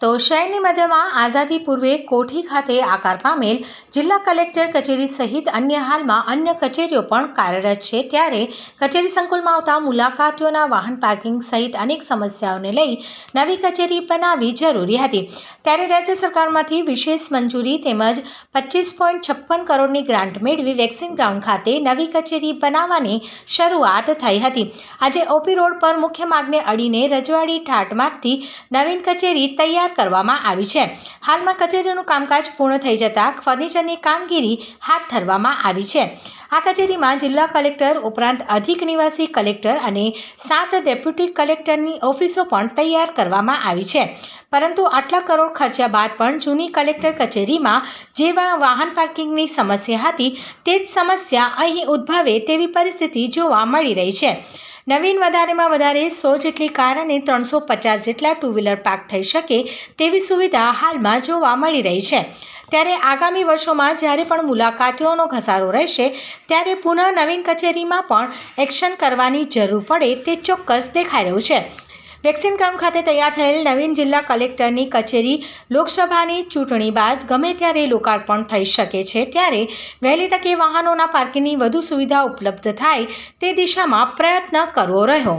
તો શહેરની મધ્યમાં આઝાદી પૂર્વે કોઠી ખાતે આકાર પામેલ જિલ્લા કલેક્ટર કચેરી સહિત અન્ય હાલમાં અન્ય કચેરીઓ પણ કાર્યરત છે. ત્યારે કચેરી સંકુલમાં આવતા મુલાકાતીઓના વાહન પાર્કિંગ સહિત અનેક સમસ્યાઓને લઈ નવી કચેરી બનાવવી જરૂરી હતી. ત્યારે રાજ્ય સરકારમાંથી વિશેષ મંજૂરી તેમજ પચીસ પોઈન્ટ છપ્પન કરોડની ગ્રાન્ટ મેળવી વેક્સિન ગ્રાઉન્ડ ખાતે નવી કચેરી બનાવવાની શરૂઆત થઈ હતી. આજે ઓપી રોડ પર મુખ્ય માર્ગને અડીને રજવાડી ઠાટમાટથી નવીન કચેરી તૈયાર કરવામાં આવી છે. હાલમાં કચેરીનું કામકાજ પૂર્ણ થઈ જતા ફર્નિચરની કામગીરી હાથ ધરવામાં આવી છે. આ કચેરીમાં જિલ્લા કલેક્ટર ઉપરાંત અધિક નિવાસી કલેક્ટર અને સાત ડેપ્યુટી કલેક્ટરની ઓફિસો પણ તૈયાર કરવામાં આવી છે. પરંતુ આટલા કરોડ ખર્ચ્યા બાદ પણ જૂની કલેક્ટર કચેરીમાં જેવા વાહન પાર્કિંગની સમસ્યા હતી, તે જ સમસ્યા અહીં ઉદ્ભવે તેવી પરિસ્થિતિ જોવા મળી રહી છે. નવીન વધારેમાં વધારે સો જેટલી કાર અને ત્રણસો પચાસ જેટલા ટુ વ્હીલર પાર્ક થઈ શકે તેવી સુવિધા હાલમાં જોવા મળી રહી છે. ત્યારે આગામી વર્ષોમાં જ્યારે પણ મુલાકાતીઓનો ઘસારો રહેશે, ત્યારે પુનઃ નવીન કચેરીમાં પણ એક્શન કરવાની જરૂર પડે તે ચોક્કસ દેખાઈ રહ્યું છે. વેક્સિન ખાતે તૈયાર થયેલ નવીન જિલ્લા કલેક્ટરની કચેરી લોકસભાની ચૂંટણી બાદ ગમે ત્યારે લોકાર્પણ થઈ શકે છે. ત્યારે વહેલી તકે વાહનોના પાર્કિંગની વધુ સુવિધા ઉપલબ્ધ થાય તે દિશામાં પ્રયત્ન કરવો રહ્યો.